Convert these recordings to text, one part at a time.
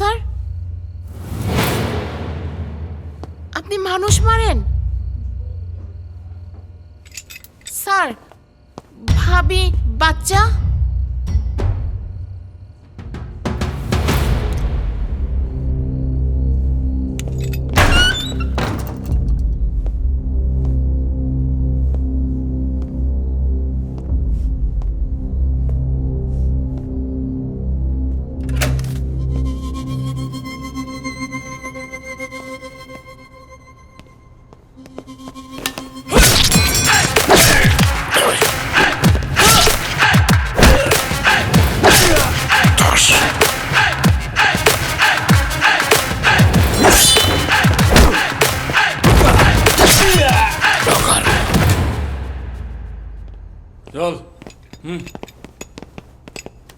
Sir? আপনি মানুষ মারেন? স্যার ভাবি বাচ্চা?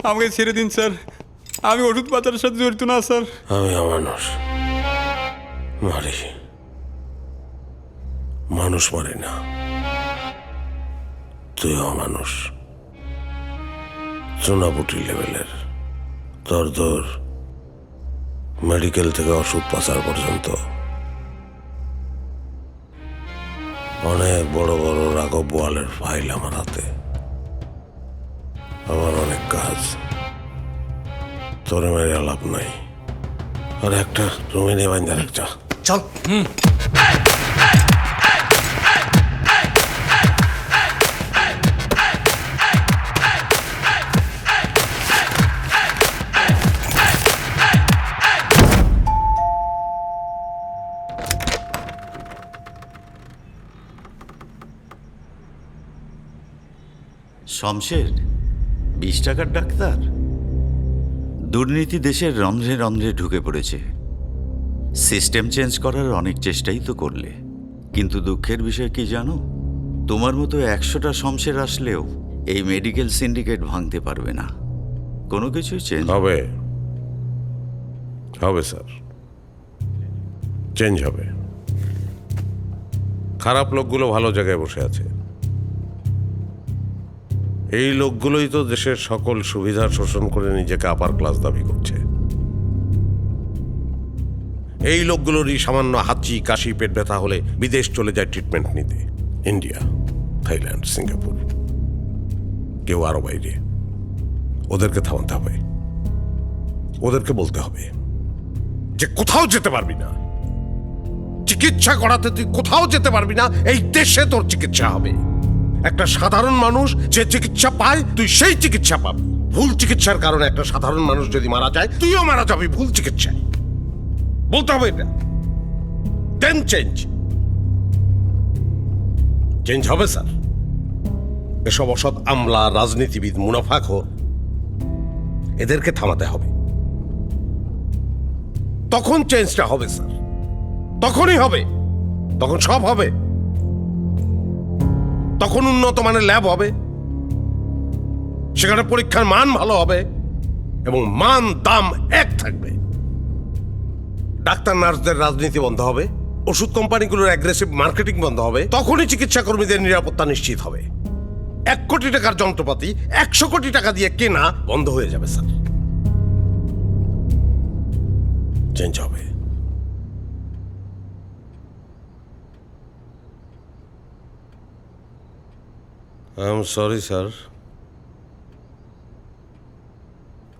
আমাকে ছেড়ে দিন, স্যার। আমি ওষুধ পাচারের সাথে জড়িত না, স্যার। আমি অমানুষ মারি। মানুষ মারি না। তুই অমানুষ। চুনাপুটি লেভেলের। তোর তোর মেডিকেল থেকে ওষুধ পাচার পর্যন্ত। অনেক বড় বড় রাঘব বোয়ালের ফাইল আমার হাতে। আমার অনেক কাজ। তোর মেরে লাভ নাই। আর একটা রুমে নিয়ে বাইন্দা একটা চল। শমশের বিশ টাকার ডাক্তার? দুর্নীতি দেশের রন্ধ্রে রন্ধ্রে ঢুকে পড়েছে। সিস্টেম চেঞ্জ করার অনেক চেষ্টাই তো করলে। কিন্তু দুঃখের বিষয় কি জানো? তোমার মতো একশোটা শমশের আসলেও এই মেডিকেল সিন্ডিকেট ভাঙতে পারবে না। কোনো কিছুই চেঞ্জ হবে। হবে। স্যার। চেঞ্জ হবে। খারাপ লোকগুলো ভালো জায়গায় বসে আছে। এই লোকগুলোই তো দেশের সকল সুবিধা শোষণ করে নিজেকে আপার ক্লাস দাবি করছে। এই লোকগুলোরই সামান্য হাঁচি, কাশি, পেট ব্যথা হলে বিদেশ চলে যায় ট্রিটমেন্ট নিতে। ইন্ডিয়া থাইল্যান্ড সিঙ্গাপুর কেউ আরও বাইরে। ওদেরকে থামাতে হবে। ওদেরকে বলতে হবে যে কোথাও যেতে পারবি না। চিকিৎসা করাতে তুই কোথাও যেতে পারবি না। এই দেশে তোর চিকিৎসা হবে। একটা সাধারণ মানুষ যে চিকিৎসা পায়, তুই সেই চিকিৎসা পাবি। ভুল চিকিৎসার কারণে একটা সাধারণ মানুষ যদি মারা যায়, তুইও মারা যাবি ভুল চিকিৎসায়। বলতে হবে এটা। দেন চেঞ্জ চেঞ্জ হবে স্যার এসব অসৎ আমলা, রাজনীতিবিদ মুনাফাখোর এদেরকে থামাতে হবে। তখন চেঞ্জটা হবে স্যার তখনই হবে। তখন সব হবে। তখন উন্নত মানের ল্যাব হবে। সেখানে পরীক্ষার মান ভালো হবে এবং মান দাম এক থাকবে। ডাক্তার, নার্সদের রাজনীতি বন্ধ হবে, ওষুধ কোম্পানিগুলোর অ্যাগ্রেসিভ মার্কেটিং বন্ধ হবে, তখনই চিকিৎসা কর্মীদের নিরাপত্তা নিশ্চিত হবে। এক কোটি টাকার যন্ত্রপাতি, একশো কোটি টাকা দিয়ে কেনা বন্ধ হয়ে যাবে, স্যার। চেঞ্জ হবে। I am sorry sir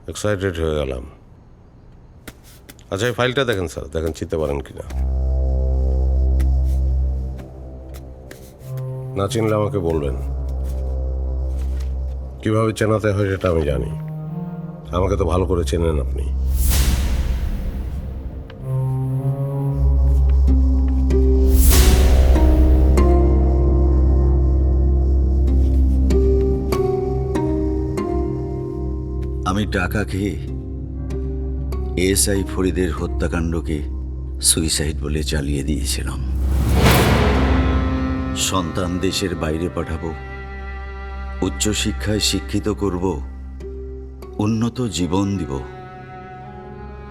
excited হয়ে গেলাম। আচ্ছা এই ফাইলটা দেখেন স্যার দেখেন, চিনতে পারেন কিনা। না চিনলে আমাকে বলবেন। কীভাবে চেনাতে হয় সেটা আমি জানি। আমাকে তো ভালো করে চেনেন আপনি। আমি টাকা খেয়ে এসআই ফরিদের হত্যাকাণ্ডকে সুইসাইড বলে চালিয়ে দিয়েছিলাম। সন্তান দেশের বাইরে পাঠাবো, উচ্চশিক্ষায় শিক্ষিত করব, উন্নত জীবন দিব।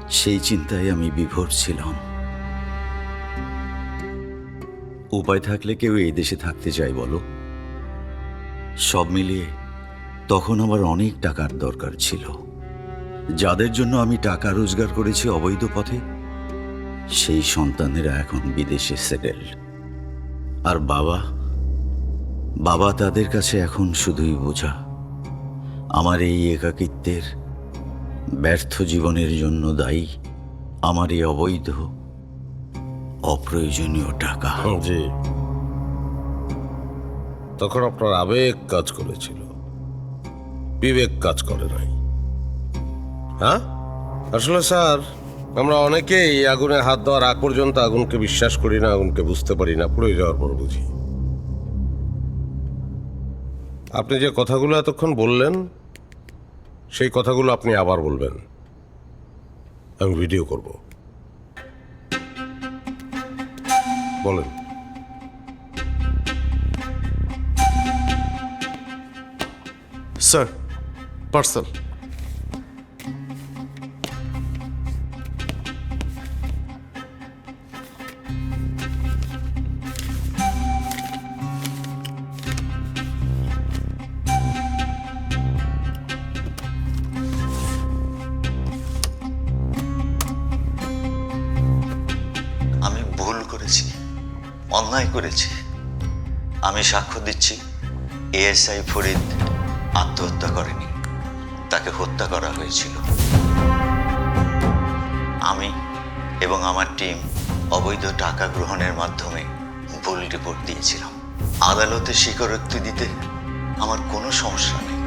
সেই চিন্তায় আমি বিভোর ছিলাম। উপায় থাকলে কেউ এই দেশে থাকতে চায় বলো? সব মিলিয়ে তখন আমার অনেক টাকার দরকার ছিল। যাদের জন্য আমি টাকা রোজগার করেছি অবৈধ পথে, সেই সন্তানেরা এখন বিদেশে সেটেল। আর বাবা বাবা তাদের কাছে এখন শুধুই বোঝা, আমার এই একাকিত্বের ব্যর্থ জীবনের জন্য দায়ী আমার এই অবৈধ, অপ্রয়োজনীয় টাকা। তখন আপনার আবেগ কাজ করেছিল। বিবেক কাজ করে নাই। হ্যাঁ? আসলে স্যার, আমরা অনেকেই আগুনে হাত দেওয়ার আগ পর্যন্ত আগুনকে বিশ্বাস করি না, আগুনকে বুঝতে পারি না, পুড়ে যাওয়ার পর বুঝি। আপনি যে কথাগুলো এতক্ষণ বললেন, সেই কথাগুলো আপনি আবার বলবেন। আমি ভিডিও করব। বলেন। Sir parcel. আমি ভুল করেছি অন্যায় করেছি। আমি সাক্ষ্য দিচ্ছি এএসআই ফরিদ আত্মহত্যা করেনি। তাকে হত্যা করা হয়েছিল। আমি এবং আমার টিম অবৈধ টাকা গ্রহণের মাধ্যমে ভুল রিপোর্ট দিয়েছিলাম। আদালতে স্বীকারোক্তি দিতে আমার কোনো সমস্যা নেই।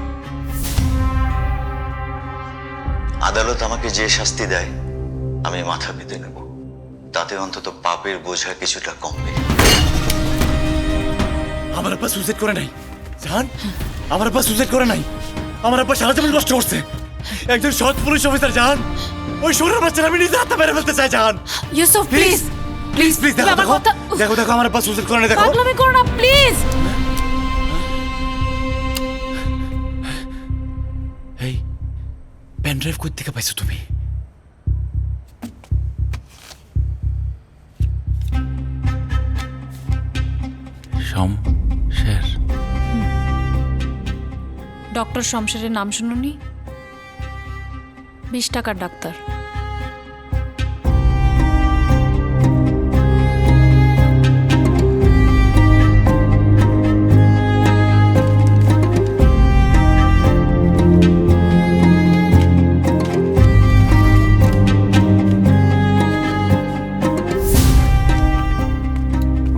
আদালত আমাকে যে শাস্তি দেয়, আমি মাথা পেতে নেব। তাতে অন্তত পাপের বোঝা কিছুটা কমবে। আমার আব্বা সুইসাইড করে নাই। জান, আমার আব্বা সুইসাইড করে নাই। আমার আব্বা সারা জীবন কষ্ট করছে। একজন সৎ পুলিশ অফিসার জান ওই সোনার বাচ্চারা আমি নিজে হাতে মেরে ফেলতে চাই জান ইউসুফ প্লিজ প্লিজ প্লিজ দেখো দেখো। দেখো দেখো আমার আব্বা সুসাইড করে দেখো। পাগলামি করো না প্লিজ এই পেন ড্রাইভ কোথা থেকে পাইছো তুমি? ডক্টর শমশেরের নাম শুনুনি? বিশ টাকার ডাক্তার।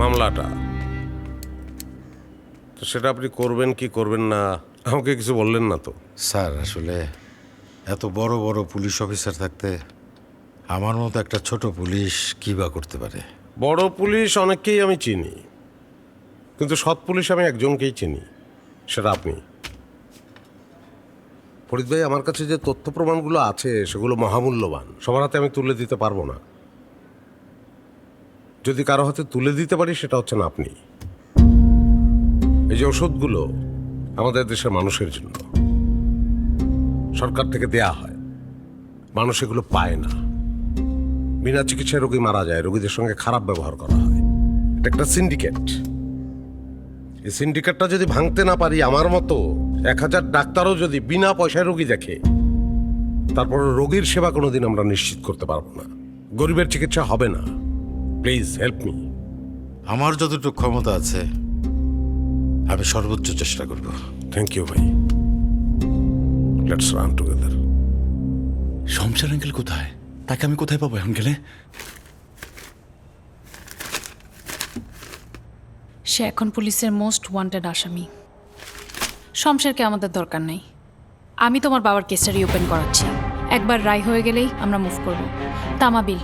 মামলাটা। তো সেটা আপনি করবেন কি করবেন না? আমাকে কিছু বললেন না তো। স্যার আসলে এত বড় বড় পুলিশ অফিসার থাকতে আমার মতো একটা ছোট পুলিশ কী বা করতে পারে? বড় পুলিশ অনেককেই আমি চিনি কিন্তু সৎ পুলিশ আমি একজনকেই চিনি সেটা আপনি। ফরিদ ভাই আমার কাছে যে তথ্য প্রমাণগুলো আছে সেগুলো মহামূল্যবান। সবার হাতে আমি তুলে দিতে পারব না। যদি কারও হাতে তুলে দিতে পারি সেটা হচ্ছেন আপনি। এই যে ওষুধগুলো আমাদের দেশের মানুষের জন্য সরকার থেকে দেয়া হয়। মানুষ এগুলো পায় না। বিনা চিকিৎসায় রোগী মারা যায়, রোগীদের সঙ্গে খারাপ ব্যবহার করা হয়। এটা একটা সিন্ডিকেট এই সিন্ডিকেটটা যদি ভাঙতে না পারি, আমার মতো এক হাজার ডাক্তারও যদি বিনা পয়সায় রোগী দেখে, তারপর রোগীর সেবা কোনোদিন আমরা নিশ্চিত করতে পারব না। গরিবের চিকিৎসা হবে না। প্লিজ হেল্প মি আমার যতটুকু ক্ষমতা আছে আমি সর্বোচ্চ চেষ্টা করব। থ্যাংক ইউ ভাই। Let's run together Shamsher uncle কোথায়? তাকে আমি কোথায় পাবো এখন গেলে সে এখন পুলিশের মোস্ট ওয়ান্টেড আসামি। শমশেরকে আমাদের দরকার নেই। আমি তোমার বাবার কেসটা রিওপেন করাচ্ছি। একবার রায় হয়ে গেলেই আমরা মুভ করব। তামাবিল।